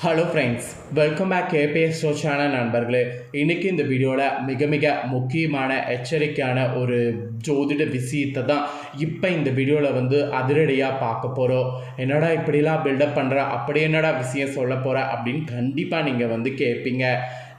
Hello friends welcome back KBS ஷோச்சான நண்பர்களே. இன்றைக்கி இந்த வீடியோவில் மிக மிக முக்கியமான எச்சரிக்கையான ஒரு ஜோதிட விஷயத்தை தான் இப்போ இந்த வீடியோவில் வந்து அதிரடியாக பார்க்க போகிறோம் என்னடா இப்படிலாம் பில்டப் பண்ணுற அப்படி என்னடா விஷயம் சொல்ல போகிற அப்படின்னு கண்டிப்பாக நீங்கள் வந்து கேட்பீங்க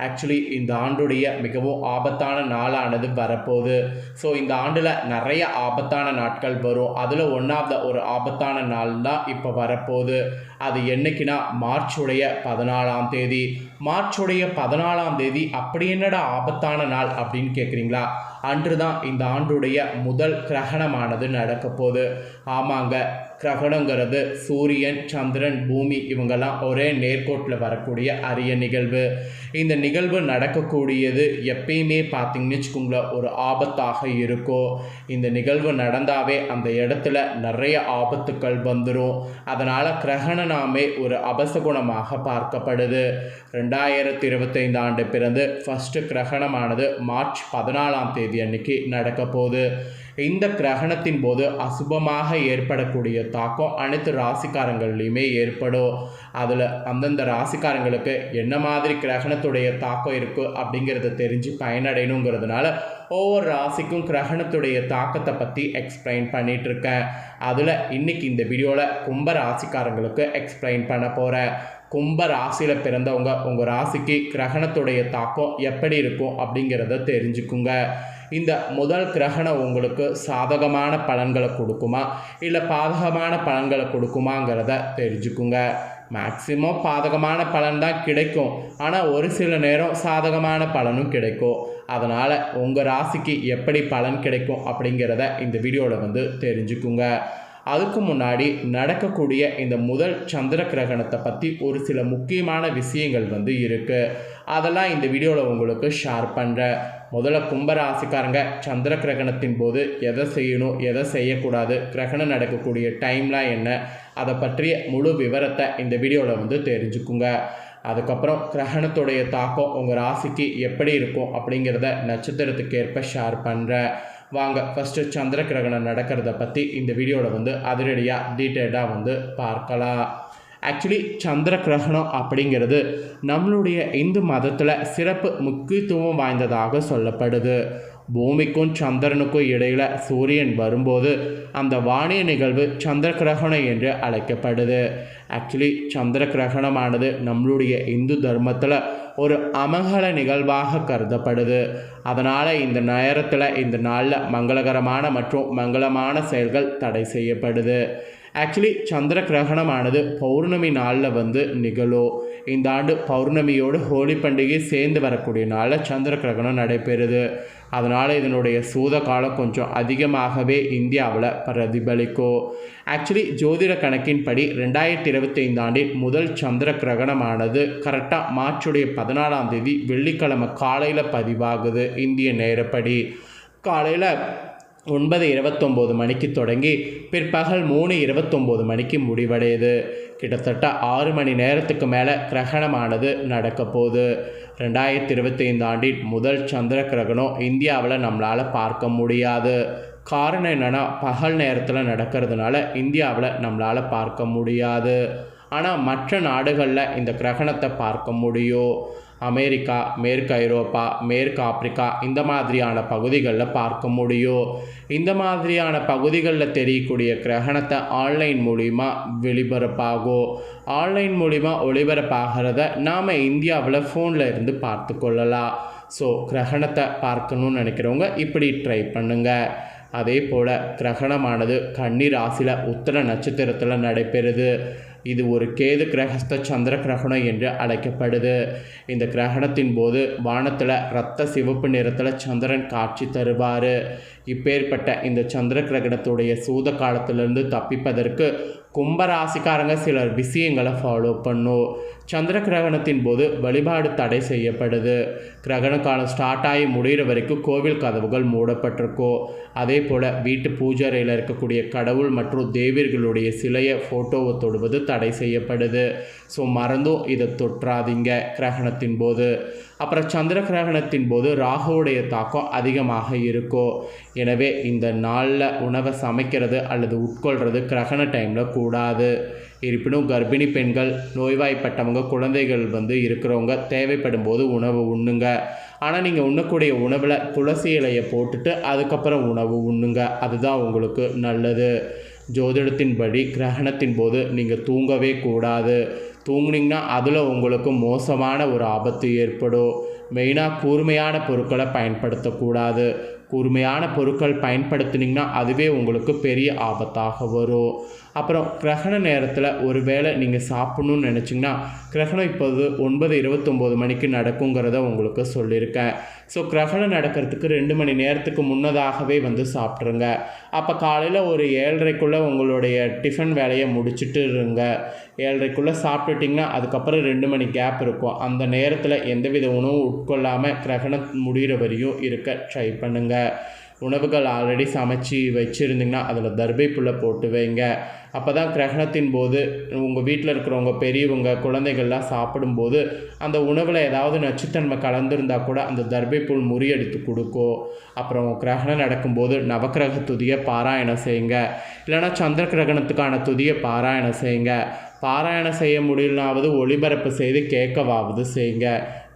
ஆக்சுவலி இந்த ஆண்டுடைய மிகவும் ஆபத்தான நாளானது வரப்போகுது. ஸோ இந்த ஆண்டில் நிறைய ஆபத்தான நாட்கள் வரும். அதில் ஒன் ஆஃப் த ஒரு ஆபத்தான நாள் தான் இப்போ வரப்போகுது. அது என்னைக்குன்னா மார்ச்சுடைய பதினாலாம் தேதி. மார்ச்சுடைய பதினாலாம் தேதி அப்படி என்னடா ஆபத்தான நாள் அப்படின்னு கேட்குறீங்களா அன்று தான் இந்த ஆண்டுடைய முதல் கிரகணமானது நடக்க போகுது. ஆமாங்க கிரகணங்கிறது சூரியன் சந்திரன் பூமி இவங்கெல்லாம் ஒரே நேர்கோட்டில் வரக்கூடிய அரிய நிகழ்வு. இந்த நிகழ்வு நிகழ்வு நடக்கக்கூடியது எப்பயுமே பார்த்தீங்கன்னு வச்சுக்கோங்களேன் ஒரு ஆபத்தாக இருக்கும். இந்த நிகழ்வு நடந்தாவே அந்த இடத்துல நிறைய ஆபத்துக்கள் வந்துடும் அதனால் கிரகணனாமே ஒரு அபசகுணமாக பார்க்கப்படுது. ரெண்டாயிரத்தி இருபத்தைந்து ஆண்டு பிறந்து ஃபஸ்ட்டு கிரகணமானது மார்ச் பதினாலாம் தேதி அன்னைக்கு நடக்க போகுது. இந்த கிரகணத்தின் போது அசுபமாக ஏற்படக்கூடிய தாக்கம் அனைத்து ராசிக்காரங்கள்லையுமே ஏற்படும். அதில் அந்தந்த ராசிக்காரங்களுக்கு என்ன மாதிரி கிரகணத்துடைய தாக்கம் இருக்குது அப்படிங்கிறத தெரிஞ்சு பயனடையணுங்கிறதுனால ஒவ்வொரு ராசிக்கும் கிரகணத்துடைய தாக்கத்தை பற்றி எக்ஸ்பிளைன் பண்ணிகிட்ருக்கேன் அதில் இன்றைக்கி இந்த வீடியோவில் கும்ப ராசிக்காரங்களுக்கு எக்ஸ்பிளைன் பண்ண போகிறேன் கும்ப ராசியில் பிறந்தவங்க உங்கள் ராசிக்கு கிரகணத்துடைய தாக்கம் எப்படி இருக்கும் அப்படிங்கிறத தெரிஞ்சுக்குங்க. இந்த முதல் கிரகணம் உங்களுக்கு சாதகமான பலன்களை கொடுக்குமா? இல்லை பாதகமான பலன்களை கொடுக்குமாங்கிறத தெரிஞ்சுக்குங்க. மேக்சிமம் பாதகமான பலன் தான் கிடைக்கும். ஆனால் ஒரு சில நேரம் சாதகமான பலனும் கிடைக்கும். அதனால் உங்கள் ராசிக்கு எப்படி பலன் கிடைக்கும் அப்படிங்கிறத இந்த வீடியோவில் வந்து தெரிஞ்சுக்குங்க. அதுக்கு முன்னாடி நடக்கக்கூடிய இந்த முதல் சந்திர கிரகணத்தை பற்றி ஒரு சில முக்கியமான விஷயங்கள் வந்து இருக்குது அதெல்லாம் இந்த வீடியோவில் உங்களுக்கு ஷேர் பண்ணுறேன் முதல்ல கும்பராசிக்காரங்க சந்திர கிரகணத்தின் போது எதை செய்யணும் எதை செய்யக்கூடாது கிரகணம் நடக்கக்கூடிய டைம்லாம் என்ன அதை பற்றிய முழு விவரத்தை இந்த வீடியோவில் வந்து தெரிஞ்சுக்குங்க. அதுக்கப்புறம் கிரகணத்துடைய தாக்கம் உங்கள் ராசிக்கு எப்படி இருக்கும் அப்படிங்கிறத நட்சத்திரத்துக்கு ஏற்ப ஷேர் பண்ணுறேன் வாங்க. ஃபஸ்ட்டு சந்திர கிரகணம் நடக்கிறத பற்றி இந்த வீடியோவில் வந்து அதிரடியாக டீட்டெயில்டாக வந்து பார்க்கலாம். ஆக்சுவலி சந்திர கிரகணம் அப்படிங்கிறது நம்மளுடைய இந்து மதத்தில் சிறப்பு முக்கியத்துவம் வாய்ந்ததாக சொல்லப்படுது. பூமிக்கும் சந்திரனுக்கும் இடையில் சூரியன் வரும்போது அந்த வானிய நிகழ்வு சந்திர கிரகணம் என்று அழைக்கப்படுது. ஆக்சுவலி சந்திர கிரகணமானது நம்மளுடைய இந்து தர்மத்தில் ஒரு அமங்கல நிகழ்வாக கருதப்படுது. அதனால் இந்த நேரத்தில் இந்த நாளில் மங்களகரமான மற்றும் மங்களமான செயல்கள் தடை செய்யப்படுது. ஆக்சுவலி சந்திர கிரகணமானது பௌர்ணமி நாளில் வந்து நிகழும். இந்த ஆண்டு பௌர்ணமியோடு ஹோலி பண்டிகை சேர்ந்து வரக்கூடிய நாளில் சந்திர கிரகணம் நடைபெறுது. அதனால் இதனுடைய சூத காலம் கொஞ்சம் அதிகமாகவே இந்தியாவில் பிரதிபலிக்கும். ஆக்சுவலி ஜோதிட கணக்கின்படி ரெண்டாயிரத்தி இருபத்தி ஆண்டின் முதல் சந்திர கிரகணமானது கரெக்டாக மார்ச்சுடைய பதினாலாம் தேதி வெள்ளிக்கிழமை காலையில் பதிவாகுது இந்திய நேரப்படி. காலையில் ஒன்பது இருபத்தொம்போது மணிக்கு தொடங்கி பிற்பகல் மூணு இருபத்தொம்போது மணிக்கு முடிவடையுது. கிட்டத்தட்ட ஆறு மணி நேரத்துக்கு மேலே கிரகணமானது நடக்க போகுது. ரெண்டாயிரத்தி இருபத்தைந்து ஆண்டின் முதல் சந்திர கிரகணம் இந்தியாவில் நம்மளால் பார்க்க முடியாது. காரணம் என்னென்னா பகல் நேரத்தில் நடக்கிறதுனால இந்தியாவில் நம்மளால் பார்க்க முடியாது. ஆனால் மற்ற நாடுகளில் இந்த கிரகணத்தை பார்க்க முடியும். அமெரிக்கா மேற்கு ஐரோப்பா மேற்கு ஆப்பிரிக்கா இந்த மாதிரியான பகுதிகளில் பார்க்க முடியும். இந்த மாதிரியான பகுதிகளில் தெரியக்கூடிய கிரகணத்தை ஆன்லைன் மூலிமா வெளிபரப்பாகும். ஆன்லைன் மூலிமா ஒளிபரப்பாகிறத நாம் இந்தியாவில் ஃபோனில் இருந்து பார்த்து கொள்ளலாம். ஸோ கிரகணத்தை பார்க்கணுன்னு நினைக்கிறவங்க இப்படி ட்ரை பண்ணுங்கள் அதே போல் கிரகணமானது கன்னி ராசியில் உத்தர நட்சத்திரத்தில் நடைபெறுது. இது ஒரு கேது கிரகஸ்த சந்திர கிரகணம் என்று அழைக்கப்படுது. இந்த கிரகணத்தின் போது வானத்தில் இரத்த சிவப்பு நிறத்தில் சந்திரன் காட்சி தருவார். இப்பேற்பட்ட இந்த சந்திர கிரகணத்துடைய சூத காலத்திலிருந்து தப்பிப்பதற்கு கும்பராசிக்காரங்க சிலர் விஷயங்களை ஃபாலோ பண்ணும். சந்திர கிரகணத்தின் போது வழிபாடு தடை செய்யப்படுது. கிரகண காலம் ஸ்டார்ட் ஆகி முடிகிற வரைக்கும் கோவில் கதவுகள் மூடப்பட்டிருக்கோ அதே போல் வீட்டு பூஜாரையில் இருக்கக்கூடிய கடவுள் மற்றும் தேவியர்களுடைய சிலையை ஃபோட்டோவை தொடுவது தடை செய்யப்படுது. ஸோ மறந்தும் இதை தொற்றாதீங்க கிரகணத்தின் போது. அப்புறம் சந்திர கிரகணத்தின் போது ராகுவுடைய தாக்கம் அதிகமாக இருக்கும் எனவே இந்த நாளில் உணவை சமைக்கிறது அல்லது உட்கொள்கிறது கிரகண டைமில் கூடாது. இருப்பினும் கர்ப்பிணி பெண்கள் நோய்வாய்ப்பட்டவங்க குழந்தைகள் வந்து இருக்கிறவங்க தேவைப்படும் போது உணவு உண்ணுங்க. ஆனால் நீங்கள் உண்ணக்கூடிய உணவில் துளசி இலையை போட்டுட்டு அதுக்கப்புறம் உணவு உண்ணுங்க. அதுதான் உங்களுக்கு நல்லது. ஜோதிடத்தின்படி கிரகணத்தின் போது நீங்கள் தூங்கவே கூடாது. தூங்குனீங்கன்னா அதில் உங்களுக்கு மோசமான ஒரு ஆபத்து ஏற்படும். மெயினாக கூர்மையான பொருட்களை பயன்படுத்தக்கூடாது. கூர்மையான பொருட்கள் பயன்படுத்தினீங்கன்னா அதுவே உங்களுக்கு பெரிய ஆபத்தாக வரும். அப்புறம் கிரகண நேரத்தில் ஒரு வேளை நீங்கள் சாப்பிட்ணுன்னு நினச்சிங்கன்னா கிரகணம் இப்போது ஒன்பது இருபத்தொம்போது மணிக்கு நடக்குங்கிறத உங்களுக்கு சொல்லியிருக்கேன். ஸோ கிரகணம் நடக்கிறதுக்கு ரெண்டு மணி நேரத்துக்கு முன்னதாகவே வந்து சாப்பிட்ருங்க அப்போ காலையில் ஒரு ஏழரைக்குள்ளே உங்களுடைய டிஃபன் வேலையை முடிச்சுட்டு இருங்க. ஏழரைக்குள்ளே சாப்பிட்டுட்டிங்கன்னா அதுக்கப்புறம் ரெண்டு மணி கேப் இருக்கும். அந்த நேரத்தில் எந்தவித உணவும் உட்கொள்ளாமல் கிரகணம் முடிகிற வரையும் இருக்க ட்ரை பண்ணுங்கள் உணவுகள் ஆல்ரெடி சமைச்சு வச்சுருந்தீங்கன்னா அதில் தர்பை புல்லை போட்டு வைங்க. அப்போ தான் கிரகணத்தின் போது உங்கள் வீட்டில் இருக்கிறவங்க பெரியவங்க குழந்தைகள்லாம் சாப்பிடும்போது அந்த உணவில் ஏதாவது நச்சுத்தன்மை கலந்துருந்தால் கூட அந்த தர்பை புல் முறியடித்து கொடுக்கும் அப்புறம் கிரகணம் நடக்கும்போது நவக்கிரக துதியை பாராயணம் செய்யுங்க. இல்லைனா சந்திர கிரகணத்துக்கான துதியை பாராயணம் செய்யுங்க. பாராயணம் செய்ய முடியலனாவது ஒளிபரப்பு செய்து கேட்கவாவது செய்யுங்க.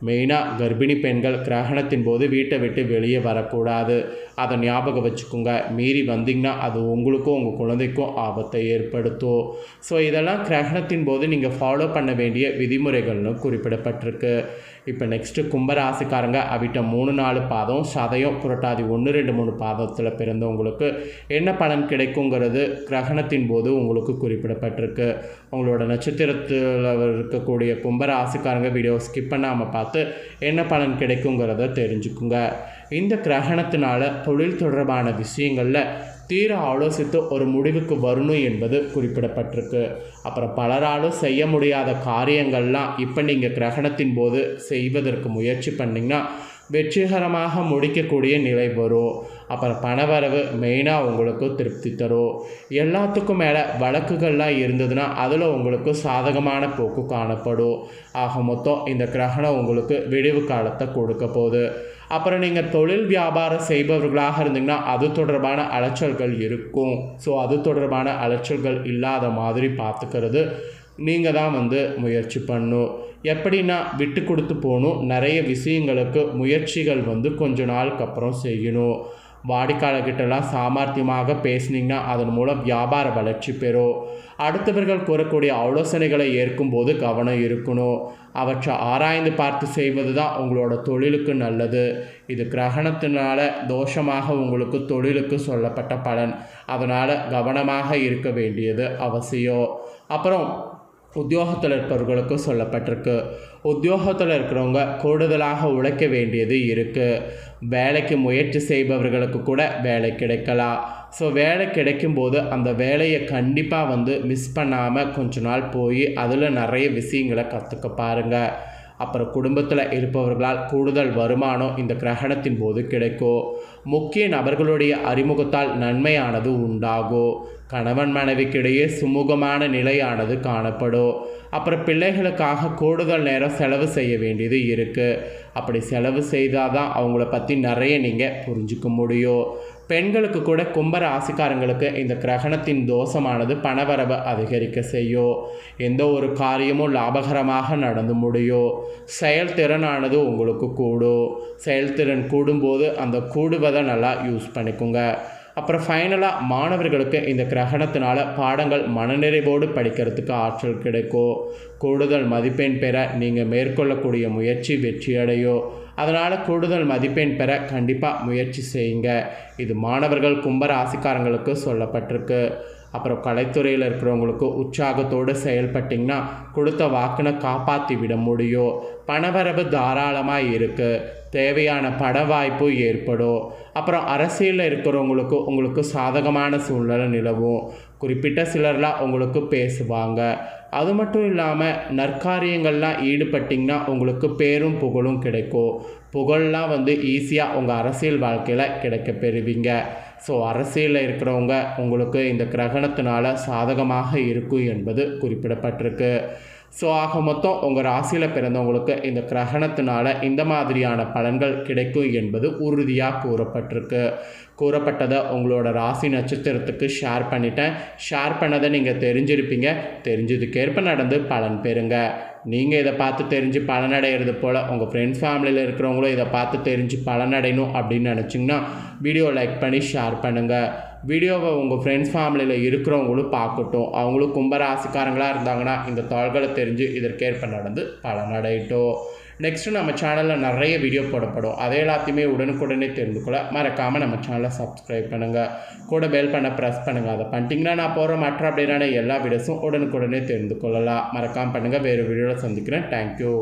மெயினாக கர்ப்பிணி பெண்கள் கிரகணத்தின் போது வீட்டை விட்டு வெளியே வரக்கூடாது. அதை ஞாபகம் வச்சுக்கோங்க. மீறி வந்தீங்கன்னா அது உங்களுக்கும் உங்கள் குழந்தைக்கும் ஆபத்தை ஏற்படுத்தும். ஸோ இதெல்லாம் கிரகணத்தின் போது நீங்கள் ஃபாலோ பண்ண வேண்டிய விதிமுறைகள்னு குறிப்பிடப்பட்டிருக்கு. இப்போ நெக்ஸ்ட்டு கும்பராசிக்காரங்க அவிட்ட மூணு நாலு பாதம் சதயம் புரட்டாதி ஒன்று ரெண்டு மூணு பாதத்தில் பிறந்தவங்களுக்கு என்ன பலன் கிடைக்குங்கிறது கிரகணத்தின் போது உங்களுக்கு குறிப்பிடப்பட்டிருக்கு. உங்களோட நட்சத்திரத்தில் இருக்கக்கூடிய கும்பராசிக்காரங்க வீடியோ ஸ்கிப் பண்ணாமல் பார்த்து என்ன பலன் கிடைக்குங்கிறத தெரிஞ்சுக்குங்க. இந்த கிரகணத்தினால தொழில் தொடர்பான விஷயங்களில் தீர ஆலோசித்து ஒரு முடிவுக்கு வரணும் என்பது குறிப்பிடப்பட்டிருக்கு. அப்புறம் பலராலும் செய்ய முடியாத காரியங்கள்லாம் இப்போ நீங்கள் கிரகணத்தின் போது செய்வதற்கு முயற்சி பண்ணிங்கன்னா வெற்றிகரமாக முடிக்கக்கூடிய நிலை வரும். அப்புறம் பணவரவு மெயினாக உங்களுக்கு திருப்தி தரும். எல்லாத்துக்கும் மேலே வழக்குகள்லாம் இருந்ததுன்னா அதில் உங்களுக்கு சாதகமான போக்கு காணப்படும். ஆக மொத்தம் இந்த கிரகணம் உங்களுக்கு விடிவு காலத்தை கொடுக்க போகுது. அப்புறம் நீங்கள் தொழில் வியாபாரம் செய்பவர்களாக இருந்தீங்கன்னா அது தொடர்பான அலைச்சல்கள் இருக்கும். ஸோ அது தொடர்பான அலைச்சல்கள் இல்லாத மாதிரி பார்த்துக்கிறது நீங்கள் தான் வந்து முயற்சி பண்ணும். எப்படின்னா விட்டு கொடுத்து போகணும். நிறைய விஷயங்களுக்கு முயற்சிகள் வந்து கொஞ்ச நாளுக்கு அப்புறம் செய்யணும். வாடிக்கையாளர்கிட்டலாம் சாமர்த்தியமாக பேசுனீங்கன்னா அதன் மூலம் வியாபார வளர்ச்சி பெறும். அடுத்தவர்கள் கூறக்கூடிய ஆலோசனைகளை ஏற்கும்போது கவனம் இருக்கணும். அவற்றை ஆராய்ந்து பார்த்து செய்வது தான் உங்களோட தொழிலுக்கு நல்லது. இது கிரகணத்தினால தோஷமாக உங்களுக்கு தொழிலுக்கு சொல்லப்பட்ட பலன். அதனால் கவனமாக இருக்க வேண்டியது அவசியம். அப்புறம் உத்தியோகத்தில் இருப்பவர்களுக்கு சொல்லப்பட்டிருக்கு. உத்தியோகத்தில் இருக்கிறவங்க கூடுதலாக உழைக்க வேண்டியது இருக்குது வேலைக்கு முயற்சி செய்பவர்களுக்கு கூட வேலை கிடைக்கலாம் ஸோ வேலை கிடைக்கும்போது அந்த வேலையை கண்டிப்பாக வந்து மிஸ் பண்ணாமல் கொஞ்ச நாள் போய் அதில் நிறைய விஷயங்களை கற்றுக்க பாருங்கள் அப்புறம் குடும்பத்தில் இருப்பவர்களால் கூடுதல் வருமானம் இந்த கிரகணத்தின் போது கிடைக்கும். முக்கிய நபர்களுடைய அறிமுகத்தால் நன்மையானது உண்டாகும். கணவன் மனைவிக்கிடையே சுமூகமான நிலையானது காணப்படும். அப்புறம் பிள்ளைகளுக்காக கூடுதல் நேரம் செலவு செய்ய வேண்டியது இருக்குது அப்படி செலவு செய்தால் தான் அவங்கள பற்றி நிறைய நீங்கள் புரிஞ்சுக்க முடியும். பெண்களுக்கு கூட கும்பர ராசிக்காரங்களுக்கு இந்த கிரகணத்தின் தோஷமானது பணவரவை அதிகரிக்க செய்யும். எந்த ஒரு காரியமும் லாபகரமாக நடந்து முடியும். செயல்திறனானது உங்களுக்கு கூடும். செயல்திறன் கூடும்போது அந்த கூடுவதை நல்லா யூஸ் பண்ணிக்கோங்க. அப்புறம் ஃபைனலாக மாணவர்களுக்கு இந்த கிரகணத்தினால பாடங்கள் மனநிறைவோடு படிக்கிறதுக்கு ஆற்றல் கிடைக்கும். கூடுதல் மதிப்பெண் பெற நீங்கள் மேற்கொள்ளக்கூடிய முயற்சி வெற்றியடையும். அதனால் கூடுதல் மதிப்பெண் பெற கண்டிப்பாக முயற்சி செய்யுங்க. இது மாணவர்கள் கும்பராசிக்காரங்களுக்கு சொல்லப்பட்டிருக்கு. அப்புறம் கலைத்துறையில் இருக்கிறவங்களுக்கு உற்சாகத்தோடு செயல்பட்டிங்கன்னா கொடுத்த வாக்குனை காப்பாற்றி விட முடியும். பணவரவு தாராளமாக இருக்குது தேவையான பட வாய்ப்பு ஏற்படும். அப்புறம் அரசியலில் இருக்கிறவங்களுக்கு உங்களுக்கு சாதகமான சூழ்நிலை நிலவும். குறிப்பிட்ட சிலர்லாம் உங்களுக்கு பேசுவாங்க. அது மட்டும் இல்லாமல் நற்காரியங்கள்லாம் ஈடுபட்டிங்கன்னா உங்களுக்கு பேரும் புகழும் கிடைக்கும். புகழ்லாம் வந்து ஈஸியாக உங்கள் அரசியல் வாழ்க்கையில் கிடைக்க பெறுவீங்க. ஸோ அரசியலில் இருக்கிறவங்க உங்களுக்கு இந்த கிரகணத்தினால சாதகமாக இருக்கும் என்பது குறிப்பிடப்பட்டிருக்கு. ஸோ ஆக மொத்தம் உங்கள் ராசியில் பிறந்தவங்களுக்கு இந்த கிரகணத்தினால இந்த மாதிரியான பலன்கள் கிடைக்கும் என்பது உறுதியாக கூறப்பட்டிருக்கு. கூறப்பட்டதை உங்களோட ராசி நட்சத்திரத்துக்கு ஷேர் பண்ணிட்டேன். ஷேர் பண்ணதை நீங்கள் தெரிஞ்சிருப்பீங்க. தெரிஞ்சதுக்கேற்ப நடந்து பலன் பெறுங்க. நீங்கள் இதை பார்த்து தெரிஞ்சு பலனடைகிறது போல் உங்கள் ஃப்ரெண்ட்ஸ் ஃபேமிலியில் இருக்கிறவங்களும் இதை பார்த்து தெரிஞ்சு பலனடையணும் அப்படின்னு நினச்சிங்கன்னா வீடியோ லைக் பண்ணி ஷேர் பண்ணுங்கள் வீடியோவை உங்கள் ஃப்ரெண்ட்ஸ் ஃபேமிலியில் இருக்கிறவங்களும் பார்க்கட்டும். அவங்களும் கும்பராசிக்காரங்களாக இருந்தாங்கன்னா இந்த தாள்களை தெரிஞ்சு இதற்கேற்ப நடந்து பலனடையட்டும். நெக்ஸ்ட்டு நம்ம சேனலில் நிறைய வீடியோ போடப்படும். அதை எல்லாத்தையுமே உடனுக்குடனே தெரிந்து கொள்ள மறக்காமல் நம்ம சேனலை சப்ஸ்கிரைப் பண்ணுங்கள் கூட பெல் பண்ண ப்ரெஸ் பண்ணுங்கள் அதை பண்ணிட்டீங்கன்னா நான் போகிற மற்ற அப்படின்னா எல்லா வீடியோஸும் உடனுக்குடனே தெரிந்து கொள்ளலாம். மறக்காமல் பண்ணுங்கள் வேறு வீடியோவில் சந்திக்கிறேன். தேங்க்யூ